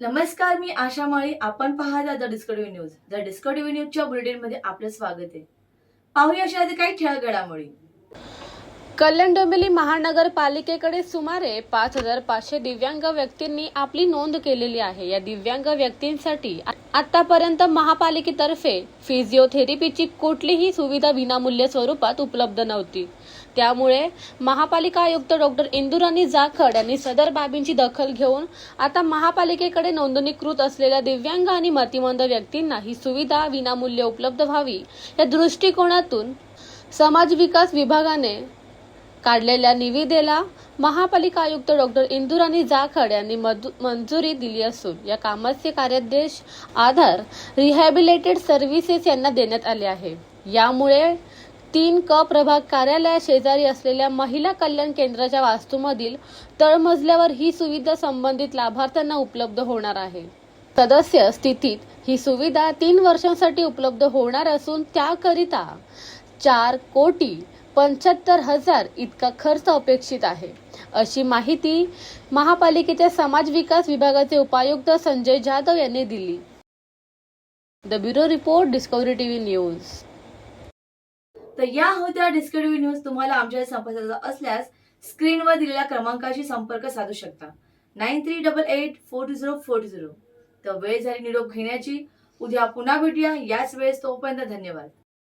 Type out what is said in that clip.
नमस्कार मी आशा माळी. आपण पाहता the discovery news. The discovery न्यूजच्या बुलेटिनमध्ये आपलं स्वागत आहे. पाहूया अशा काही ठळक घडामोडी कल्याण डोंबिवली महानगरपालिकेकडे सुमारे पाच हजार पाचशे दिव्यांग व्यक्तींनी आपली नोंद केलेली आहे. या दिव्यांग व्यक्तींसाठी आतापर्यंत महापालिकेतर्फे फिजिओथेरपीची कुठलीही सुविधा विनामूल्य स्वरूपात उपलब्ध नव्हती. त्यामुळे महापालिका आयुक्त डॉक्टर इंदुराणी जाखड यांनी सदर बाबींची दखल घेऊन आता महापालिकेकडे नोंदणीकृत असलेल्या दिव्यांग आणि मतिमंद व्यक्तींना ही सुविधा विनामूल्य उपलब्ध व्हावी या दृष्टिकोनातून समाज विकास विभागाने काढलेल्या निविदेला महापालिका आयुक्त डॉक्टर इंदुराणी जाखड यांनी मंजुरी दिली असून या कामाचे कार्यादेश आधार रिहॅबिलेटेड सर्व्हिसेस यांना देण्यात आले आहे. यामुळे तीन क प्रभाग कार्यालया शेजारी असलेल्या महिला कल्याण केंद्राच्या वास्तूमधील तळमजल्यावर ही सुविधा संबंधित लाभार्थ्यांना उपलब्ध होणार आहे. सदस्य स्थितीत ही सुविधा तीन वर्षांसाठी उपलब्ध होणार असून त्याकरिता चार कोटी पंच्याहत्तर हजार इतका खर्च अपेक्षित आहे. अशी माहिती महापालिकेच्या समाज विकास विभागाचे उपायुक्त संजय जाधव यांनी दिली. The bureau report discovery TV news. तर या होत्या डिस्कवरी न्यूज तुम्हाला आमच्या संपर्क असल्यास स्क्रीनवर दिलेल्या क्रमांकाशी संपर्क साधू शकता. Nine three double eight four two zero four two zero. तर वेळ झाली निरोप घेण्याची. उद्या पुन्हा भेटूया. याच वेळेस तोपर्यंत धन्यवाद.